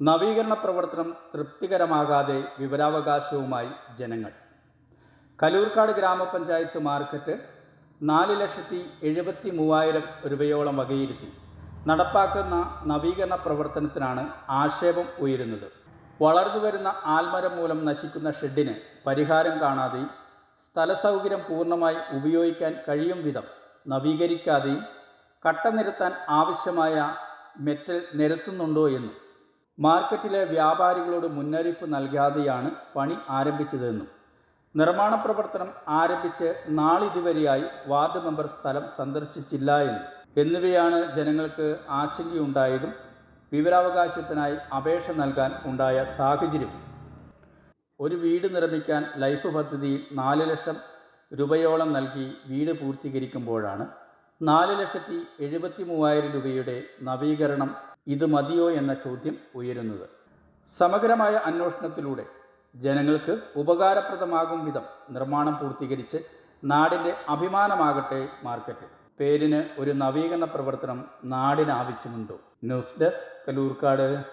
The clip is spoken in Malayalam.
നവീകരണ പ്രവർത്തനം തൃപ്തികരമാകാതെ വിവരാവകാശവുമായി ജനങ്ങൾ. കലൂർക്കാട് ഗ്രാമപഞ്ചായത്ത് മാർക്കറ്റ് നാല് ലക്ഷത്തി എഴുപത്തി മൂവായിരം രൂപയോളം വകയിരുത്തി നടപ്പാക്കുന്ന നവീകരണ പ്രവർത്തനത്തിനാണ് ആക്ഷേപം ഉയരുന്നത്. വളർന്നു വരുന്ന ആൽമരം മൂലം നശിക്കുന്ന ഷെഡിന് പരിഹാരം കാണാതെയും സ്ഥലസൗകര്യം പൂർണമായി ഉപയോഗിക്കാൻ കഴിയും വിധം നവീകരിക്കാതെയും കട്ട നിരത്താൻ ആവശ്യമായ മെറ്റൽ നിരത്തുന്നുണ്ടോ എന്നും മാർക്കറ്റിലെ വ്യാപാരികളോട് മുന്നറിയിപ്പ് നൽകാതെയാണ് പണി ആരംഭിച്ചതെന്നും നിർമ്മാണ പ്രവർത്തനം ആരംഭിച്ച് നാളിതുവരെയായി വാർഡ് മെമ്പർ സ്ഥലം സന്ദർശിച്ചില്ല എന്നും എന്നിവയാണ് ജനങ്ങൾക്ക് ആശങ്കയുണ്ടായതും വിവരാവകാശത്തിനായി അപേക്ഷ നൽകാൻ ഉണ്ടായ സാഹചര്യം. ഒരു വീട് നിർമ്മിക്കാൻ ലൈഫ് പദ്ധതിയിൽ നാല് ലക്ഷം രൂപയോളം നൽകി വീട് പൂർത്തീകരിക്കുമ്പോഴാണ് നാല് ലക്ഷത്തി എഴുപത്തി മൂവായിരം രൂപയുടെ നവീകരണം ഇത് മതിയോ എന്ന ചോദ്യം ഉയരുന്നത്. സമഗ്രമായ അന്വേഷണത്തിലൂടെ ജനങ്ങൾക്ക് ഉപകാരപ്രദമാകും വിധം നിർമ്മാണം പൂർത്തീകരിച്ച് നാടിന്റെ അഭിമാനമാകട്ടെ മാർക്കറ്റ്. പേരിന് ഒരു നവീകരണ പ്രവർത്തനം നാടിന് ആവശ്യമുണ്ടോ ന്യൂസ് ഡെസ്ക് കലൂർക്കാട്.